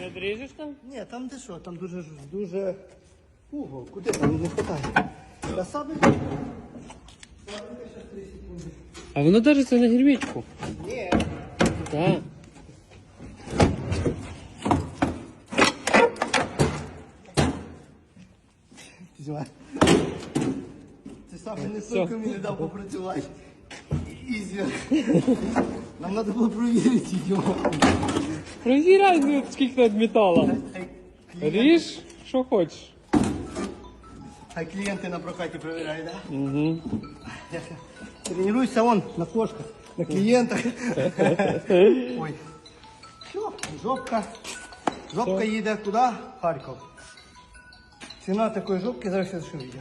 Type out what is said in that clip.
Не дріжеш там? Ні, там де що, там дуже ж- дуже угол. Куди там не хватає? Та сабелька. Сабелька ще 3 секунди. А воно держиться на гермічку. Ні. Так. Знімай. Це саме не Все. стільки мені дав попрацювати. Ізі. Нам треба було перевірити його. Провіряй, ну, скільки тут металу. Хай клієнти, Ріж, що хочеш. хай клієнти на прокаті перевіряють, так? Угу. Да? Тренуйся вон на кошках, на клієнтах. Ой. Все, жопка. Жопка їде куди? В Харків. Ціна такої жопки зараз я ще відео.